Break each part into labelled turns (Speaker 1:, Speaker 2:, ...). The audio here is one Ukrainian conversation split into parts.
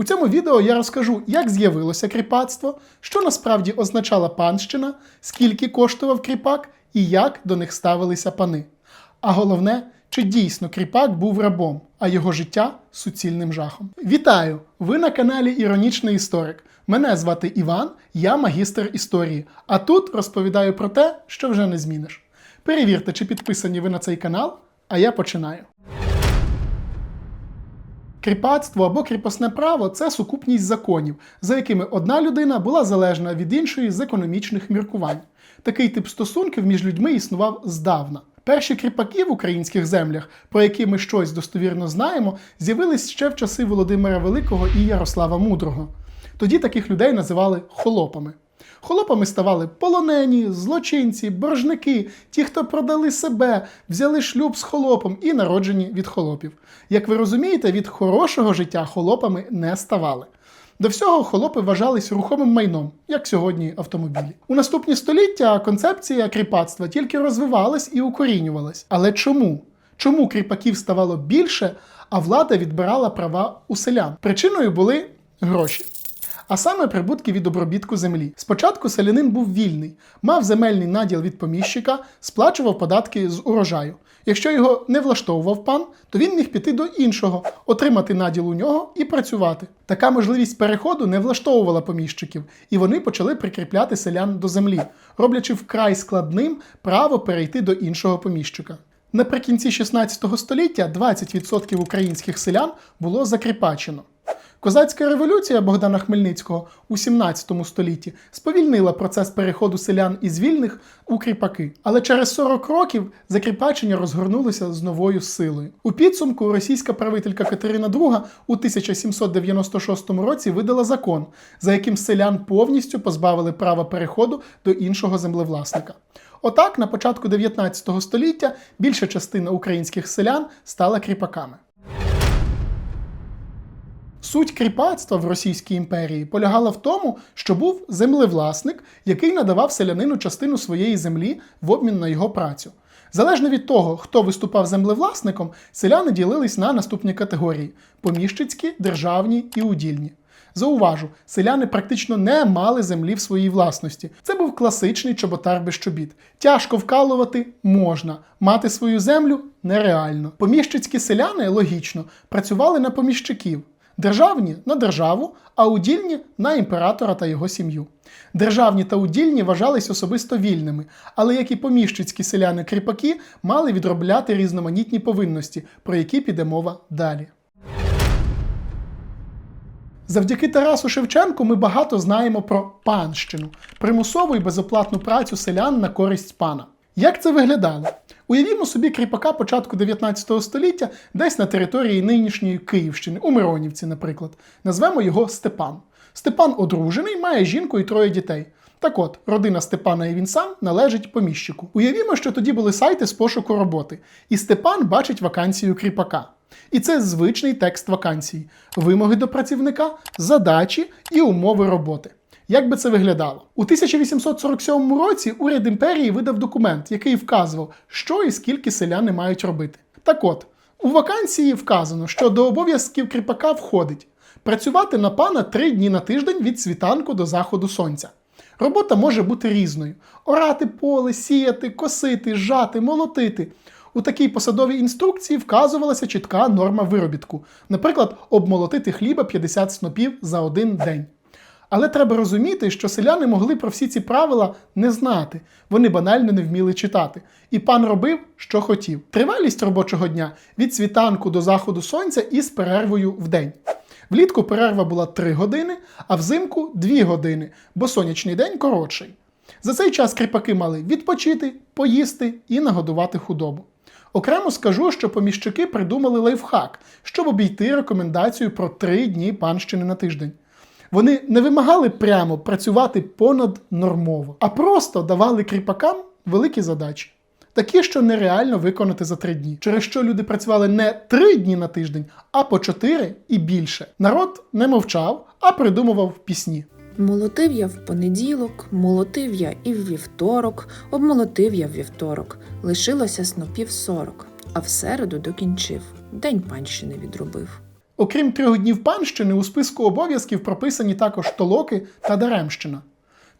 Speaker 1: У цьому відео я розкажу, як з'явилося кріпацтво, що насправді означала панщина, скільки коштував кріпак і як до них ставилися пани. А головне, чи дійсно кріпак був рабом, а його життя суцільним жахом. Вітаю! Ви на каналі Іронічний історик. Мене звати Іван, я магістр історії. А тут розповідаю про те, що вже не зміниш. Перевірте, чи підписані ви на цей канал, а я починаю. Кріпацтво або кріпосне право це сукупність законів, за якими одна людина була залежна від іншої з економічних міркувань. Такий тип стосунків між людьми існував здавна. Перші кріпаки в українських землях, про які ми щось достовірно знаємо, з'явились ще в часи Володимира Великого і Ярослава Мудрого. Тоді таких людей називали холопами. Холопами ставали полонені, злочинці, боржники, ті, хто продали себе, взяли шлюб з холопом і народжені від холопів. Як ви розумієте, від хорошого життя холопами не ставали. До всього холопи вважались рухомим майном, як сьогодні автомобілі. У наступні століття концепція кріпацтва тільки розвивалась і укорінювалась. Але чому? Чому кріпаків ставало більше, а влада відбирала права у селян? Причиною були гроші. А саме прибутки від обробітку землі. Спочатку селянин був вільний, мав земельний наділ від поміщика, сплачував податки з урожаю. Якщо його не влаштовував пан, то він міг піти до іншого, отримати наділ у нього і працювати. Така можливість переходу не влаштовувала поміщиків, і вони почали прикріпляти селян до землі, роблячи вкрай складним право перейти до іншого поміщика. Наприкінці 16 століття 20% українських селян було закріпачено. Козацька революція Богдана Хмельницького у 17 столітті сповільнила процес переходу селян із вільних у кріпаки. Але через 40 років закріпачення розгорнулося з новою силою. У підсумку російська правителька Катерина II у 1796 році видала закон, за яким селян повністю позбавили права переходу до іншого землевласника. Отак, на початку 19 століття більша частина українських селян стала кріпаками. Суть кріпацтва в Російській імперії полягала в тому, що був землевласник, який надавав селянину частину своєї землі в обмін на його працю. Залежно від того, хто виступав землевласником, селяни ділились на наступні категорії: поміщицькі, державні і удільні. Зауважу, селяни практично не мали землі в своїй власності. Це був класичний чоботар без чобіт. Тяжко вкалувати можна, мати свою землю нереально. Поміщицькі селяни логічно працювали на поміщиків. Державні на державу, а удільні на імператора та його сім'ю. Державні та удільні вважались особисто вільними, але як і поміщицькі селяни-кріпаки мали відробляти різноманітні повинності, про які піде мова далі. Завдяки Тарасу Шевченку ми багато знаємо про панщину, примусову і безоплатну працю селян на користь пана. Як це виглядало? Уявімо собі кріпака початку 19 століття десь на території нинішньої Київщини, у Миронівці, наприклад. Назвемо його Степан. Степан одружений, має жінку і троє дітей. Так от, родина Степана і він сам належить поміщику. Уявімо, що тоді були сайти з пошуку роботи, і Степан бачить вакансію кріпака. І це звичний текст вакансії: вимоги до працівника, задачі і умови роботи. Як би це виглядало? У 1847 році уряд імперії видав документ, який вказував, що і скільки селяни мають робити. Так от, у вакансії вказано, що до обов'язків кріпака входить працювати на пана три дні на тиждень від світанку до заходу сонця. Робота може бути різною: орати поле, сіяти, косити, жати, молотити. У такій посадовій інструкції вказувалася чітка норма виробітку, наприклад, обмолотити хліба 50 снопів за один день. Але треба розуміти, що селяни могли про всі ці правила не знати, вони банально не вміли читати. І пан робив, що хотів. Тривалість робочого дня від світанку до заходу сонця із перервою в день. Влітку перерва була 3 години, а взимку 2 години, бо сонячний день коротший. За цей час кріпаки мали відпочити, поїсти і нагодувати худобу. Окремо скажу, що поміщики придумали лайфхак, щоб обійти рекомендацію про 3 дні панщини на тиждень. Вони не вимагали прямо працювати понад нормово, а просто давали кріпакам великі задачі. Такі, що нереально виконати за три дні, через що люди працювали не три дні на тиждень, а по чотири і більше. Народ не мовчав, а придумував пісні.
Speaker 2: Молотив я в понеділок, молотив я і в вівторок, обмолотив я в вівторок, лишилося снопів сорок, а в середу докінчив, день панщини відробив.
Speaker 1: Окрім трьох днів панщини, у списку обов'язків прописані також толоки та даремщина.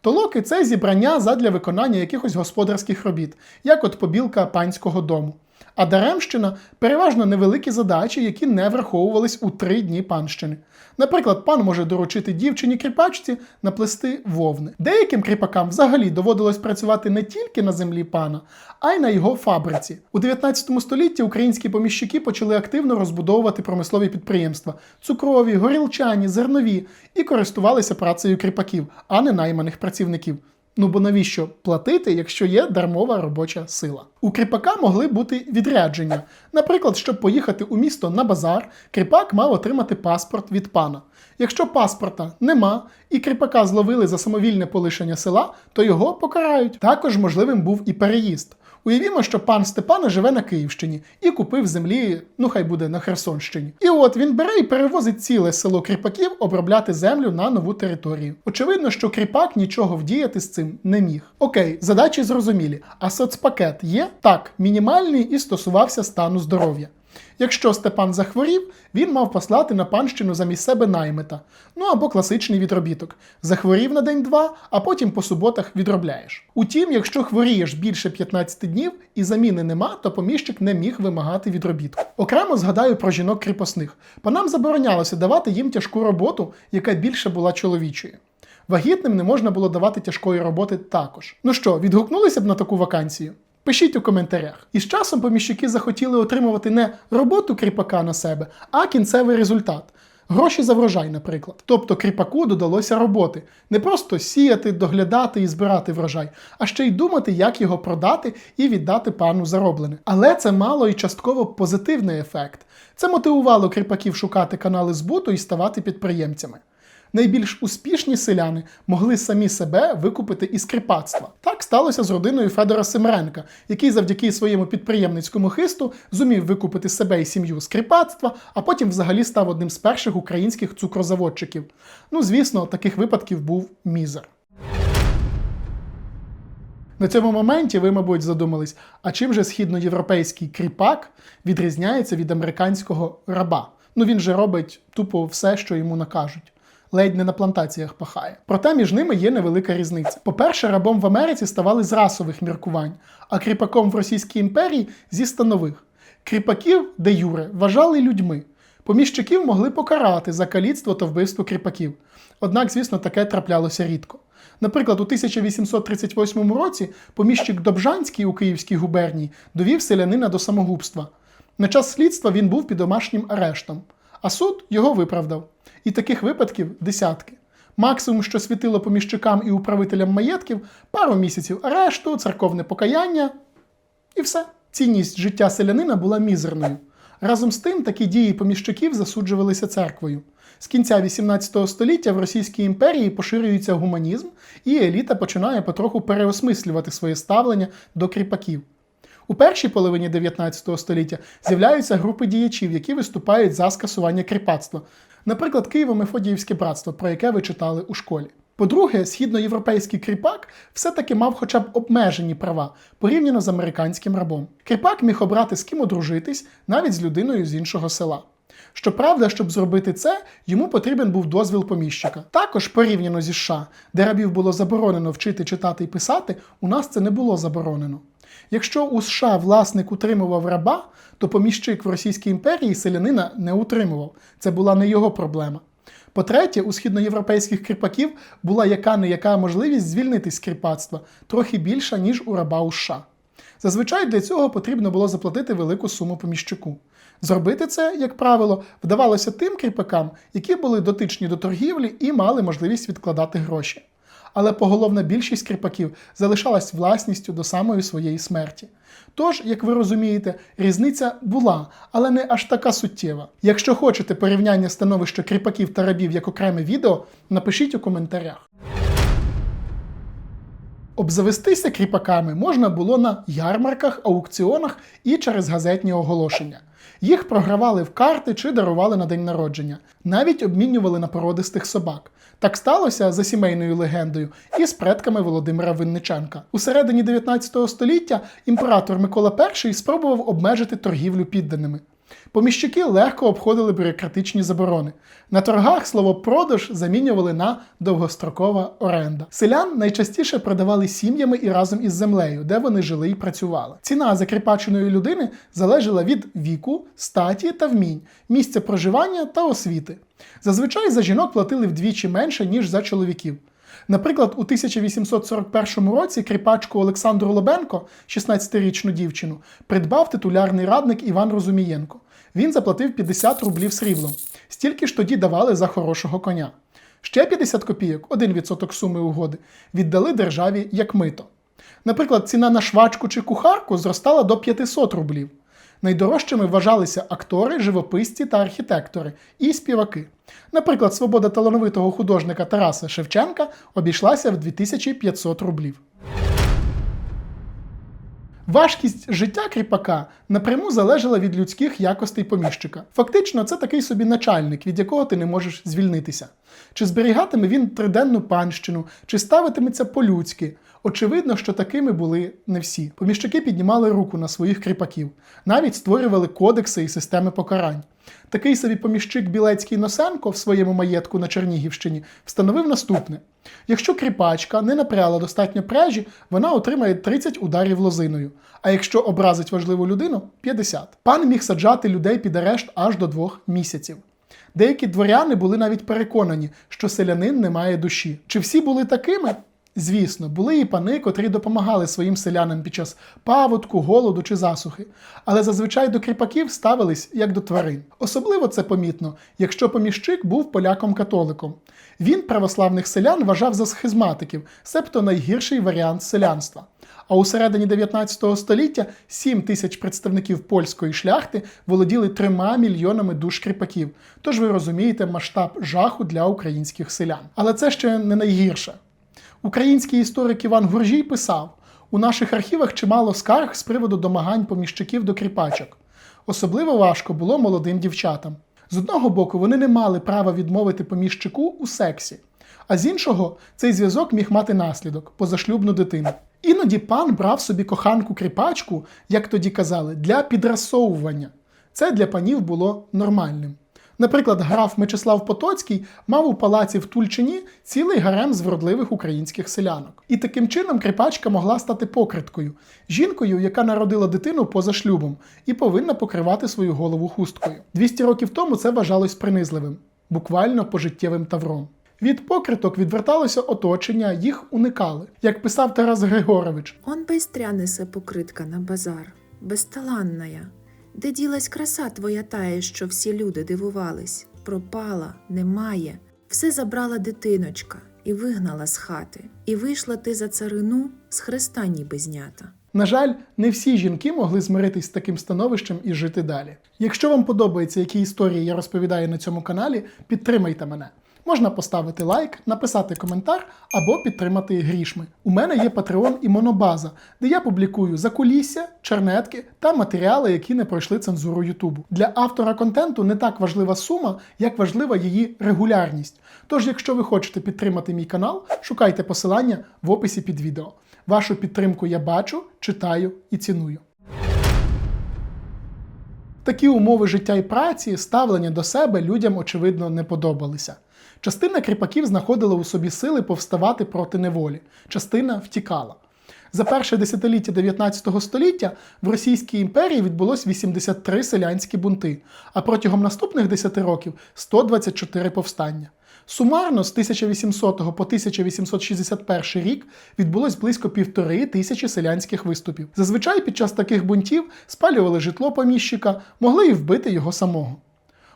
Speaker 1: Толоки це зібрання задля виконання якихось господарських робіт, як от побілка панського дому. А даремщина переважно невеликі задачі, які не враховувались у три дні панщини. Наприклад, пан може доручити дівчині кріпачці наплести вовни. Деяким кріпакам взагалі доводилось працювати не тільки на землі пана, а й на його фабриці. У 19 столітті українські поміщики почали активно розбудовувати промислові підприємства цукрові, горілчані, зернові і користувалися працею кріпаків, а не найманих працівників. Ну бо навіщо платити, якщо є дармова робоча сила? У кріпака могли бути відрядження. Наприклад, щоб поїхати у місто на базар, кріпак мав отримати паспорт від пана. Якщо паспорта нема і кріпака зловили за самовільне полишення села, то його покарають. Також можливим був і переїзд. Уявімо, що пан Степана живе на Київщині і купив землі, ну хай буде на Херсонщині. І от він бере і перевозить ціле село кріпаків обробляти землю на нову територію. Очевидно, що кріпак нічого вдіяти з цим не міг. Окей, задачі зрозумілі. А соцпакет є? Так, мінімальний і стосувався стану здоров'я. Якщо Степан захворів, він мав послати на панщину замість себе наймита, ну або класичний відробіток. Захворів на день-два, а потім по суботах відробляєш. Утім, якщо хворієш більше 15 днів і заміни нема, то поміщик не міг вимагати відробітку. Окремо згадаю про жінок кріпосних. Панам заборонялося давати їм тяжку роботу, яка більше була чоловічою. Вагітним не можна було давати тяжкої роботи також. Ну що, відгукнулися б на таку вакансію? Пишіть у коментарях. І з часом поміщики захотіли отримувати не роботу кріпака на себе, а кінцевий результат. Гроші за врожай, наприклад. Тобто кріпаку додалося роботи. Не просто сіяти, доглядати і збирати врожай, а ще й думати, як його продати і віддати пану зароблене. Але це мало і частково позитивний ефект. Це мотивувало кріпаків шукати канали збуту і ставати підприємцями. Найбільш успішні селяни могли самі себе викупити із кріпацтва. Так сталося з родиною Федора Семренка, який завдяки своєму підприємницькому хисту зумів викупити себе і сім'ю з кріпацтва, а потім взагалі став одним з перших українських цукрозаводчиків. Ну, звісно, таких випадків був мізер. На цьому моменті ви, мабуть, задумались, а чим же східноєвропейський кріпак відрізняється від американського раба? Ну він же робить тупо все, що йому накажуть. Ледь не на плантаціях пахає. Проте між ними є невелика різниця. По-перше, рабом в Америці ставали з расових міркувань, а кріпаком в Російській імперії зі станових. Кріпаків, де Юре, вважали людьми. Поміщиків могли покарати за каліцтво та вбивство кріпаків. Однак, звісно, таке траплялося рідко. Наприклад, у 1838 році поміщик Добжанський у Київській губернії довів селянина до самогубства. На час слідства він був під домашнім арештом, а суд його виправдав. І таких випадків десятки. Максимум, що світило поміщикам і управителям маєтків, пару місяців арешту, церковне покаяння і все. Цінність життя селянина була мізерною. Разом з тим, такі дії поміщиків засуджувалися церквою. З кінця 18 століття в Російській імперії поширюється гуманізм, і еліта починає потроху переосмислювати своє ставлення до кріпаків. У першій половині 19 століття з'являються групи діячів, які виступають за скасування кріпацтва. Наприклад, Києво-Мефодіївське братство, про яке ви читали у школі. По-друге, східноєвропейський кріпак все-таки мав хоча б обмежені права порівняно з американським рабом. Кріпак міг обрати з ким одружитись навіть з людиною з іншого села. Щоправда, щоб зробити це, йому потрібен був дозвіл поміщика. Також порівняно зі США, де рабів було заборонено вчити читати і писати, у нас це не було заборонено. Якщо у США власник утримував раба, то поміщик в Російській імперії селянина не утримував. Це була не його проблема. По-третє, у східноєвропейських кріпаків була яка не яка можливість звільнитись з кріпацтва, трохи більша, ніж у раба у США. Зазвичай для цього потрібно було заплатити велику суму поміщику. Зробити це, як правило, вдавалося тим кріпакам, які були дотичні до торгівлі і мали можливість відкладати гроші. Але поголовна більшість кріпаків залишалась власністю до самої своєї смерті. Тож, як ви розумієте, різниця була, але не аж така суттєва. Якщо хочете порівняння становища кріпаків та рабів як окреме відео, напишіть у коментарях. Обзавестися кріпаками можна було на ярмарках, аукціонах і через газетні оголошення. Їх програвали в карти чи дарували на день народження, навіть обмінювали на породистих собак. Так сталося за сімейною легендою і з предками Володимира Винниченка. У середині 19 століття імператор Микола І спробував обмежити торгівлю підданими. Поміщики легко обходили бюрократичні заборони. На торгах слово продаж замінювали на довгострокова оренда. Селян найчастіше продавали сім'ями і разом із землею, де вони жили і працювали. Ціна закріпаченої людини залежала від віку, статі та вмінь, місця проживання та освіти. Зазвичай за жінок платили вдвічі менше, ніж за чоловіків. Наприклад, у 1841 році кріпачку Олександру Лобенко, 16-річну дівчину, придбав титулярний радник Іван Розумієнко. Він заплатив 50 рублів сріблом. Стільки ж тоді давали за хорошого коня. Ще 50 копійок, 1% суми угоди, віддали державі як мито. Наприклад, ціна на швачку чи кухарку зростала до 500 рублів. Найдорожчими вважалися актори, живописці та архітектори і співаки. Наприклад, свобода талановитого художника Тараса Шевченка обійшлася в 2500 рублів. Важкість життя кріпака напряму залежала від людських якостей поміщика. Фактично, це такий собі начальник, від якого ти не можеш звільнитися. Чи зберігатиме він триденну панщину, чи ставитиметься по-людськи. Очевидно, що такими були не всі. Поміщики піднімали руку на своїх кріпаків, навіть створювали кодекси і системи покарань. Такий собі поміщик Білецький Носенко в своєму маєтку на Чернігівщині встановив наступне: якщо кріпачка не напряла достатньо пряжі, вона отримає 30 ударів лозиною. А якщо образить важливу людину 50. Пан міг саджати людей під арешт аж до двох місяців. Деякі дворяни були навіть переконані, що селянин не має душі. Чи всі були такими? Звісно, були і пани, котрі допомагали своїм селянам під час паводку, голоду чи засухи, але зазвичай до кріпаків ставились як до тварин. Особливо це помітно, якщо поміщик був поляком-католиком. Він православних селян вважав за схизматиків, себто найгірший варіант селянства. А у середині 19 століття 7 тисяч представників польської шляхти володіли трьома мільйонами душ кріпаків. Тож ви розумієте масштаб жаху для українських селян. Але це ще не найгірше. Український історик Іван Гуржій писав: у наших архівах чимало скарг з приводу домагань поміщиків до кріпачок. Особливо важко було молодим дівчатам. З одного боку, вони не мали права відмовити поміщику у сексі, а з іншого, цей зв'язок міг мати наслідок позашлюбну дитину. Іноді пан брав собі коханку кріпачку, як тоді казали, для підрасовування. Це для панів було нормальним. Наприклад, граф Мечислав Потоцький мав у палаці в Тульчині цілий гарем з вродливих українських селянок. І таким чином кріпачка могла стати покриткою, жінкою, яка народила дитину поза шлюбом, і повинна покривати свою голову хусткою. 200 років тому це вважалось принизливим, буквально пожиттєвим тавром. Від покриток відверталося оточення, їх уникали. Як писав Тарас Григорович,
Speaker 2: Он быстря несе покритка на базар, безталанная. Де ділась краса твоя тая, що всі люди дивувались? Пропала, немає. Все забрала дитиночка і вигнала з хати. І вийшла ти за царину з хреста ніби знята.
Speaker 1: На жаль, не всі жінки могли змиритись з таким становищем і жити далі. Якщо вам подобається, які історії я розповідаю на цьому каналі, підтримайте мене. Можна поставити лайк, написати коментар або підтримати грішми. У мене є Patreon і Монобаза, де я публікую закулісся, чернетки та матеріали, які не пройшли цензуру Ютубу. Для автора контенту не так важлива сума, як важлива її регулярність. Тож, якщо ви хочете підтримати мій канал, шукайте посилання в описі під відео. Вашу підтримку я бачу, читаю і ціную. Такі умови життя і праці, ставлення до себе людям, очевидно, не подобалися. Частина кріпаків знаходила у собі сили повставати проти неволі, частина втікала. За перше десятиліття 19 століття в Російській імперії відбулось 83 селянські бунти, а протягом наступних 10 років 124 повстання. Сумарно з 1800 по 1861 рік відбулось близько півтори тисячі селянських виступів. Зазвичай під час таких бунтів спалювали житло поміщика, могли і вбити його самого.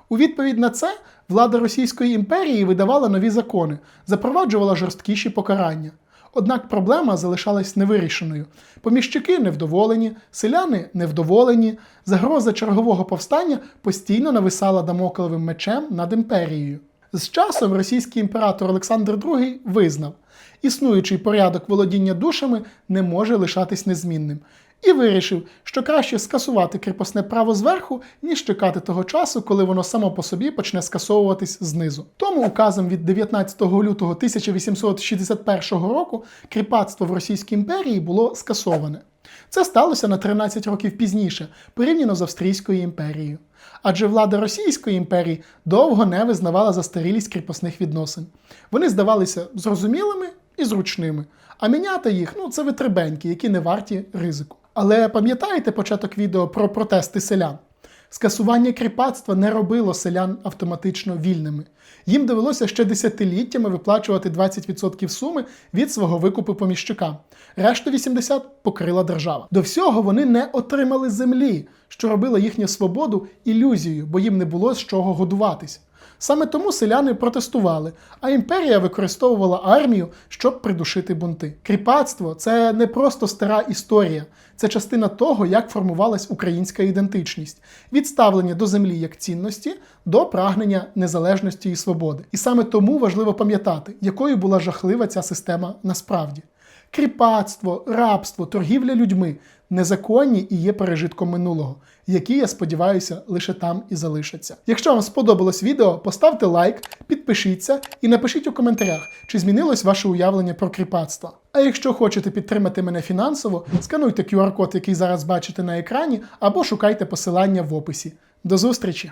Speaker 1: У відповідь на це влада Російської імперії видавала нові закони, запроваджувала жорсткіші покарання. Однак проблема залишалась невирішеною. Поміщики невдоволені, селяни невдоволені, загроза чергового повстання постійно нависала дамоклевим мечем над імперією. З часом російський імператор Олександр II визнав, існуючий порядок володіння душами не може лишатись незмінним, і вирішив, що краще скасувати кріпосне право зверху, ніж чекати того часу, коли воно само по собі почне скасовуватись знизу. Тому указом від 19 лютого 1861 року кріпацтво в Російській імперії було скасоване. Це сталося на 13 років пізніше, порівняно з Австрійською імперією. Адже влада Російської імперії довго не визнавала застарілість кріпосних відносин. Вони здавалися зрозумілими і зручними, а міняти їх ну, це витребеньки, які не варті ризику. Але пам'ятаєте початок відео про протести селян? Скасування кріпацтва не робило селян автоматично вільними. Їм довелося ще десятиліттями виплачувати 20% суми від свого викупу поміщика. Решту 80% покрила держава. До всього вони не отримали землі, що робило їхню свободу ілюзією, бо їм не було з чого годуватись. Саме тому селяни протестували, а імперія використовувала армію, щоб придушити бунти. Кріпацтво це не просто стара історія, це частина того, як формувалась українська ідентичність, від ставлення до землі як цінності до прагнення незалежності і свободи. І саме тому важливо пам'ятати, якою була жахлива ця система насправді. Кріпацтво, рабство, торгівля людьми незаконні і є пережитком минулого, які, я сподіваюся, лише там і залишаться. Якщо вам сподобалось відео, поставте лайк, підпишіться і напишіть у коментарях, чи змінилось ваше уявлення про кріпацтво. А якщо хочете підтримати мене фінансово, скануйте QR-код, який зараз бачите на екрані, або шукайте посилання в описі. До зустрічі!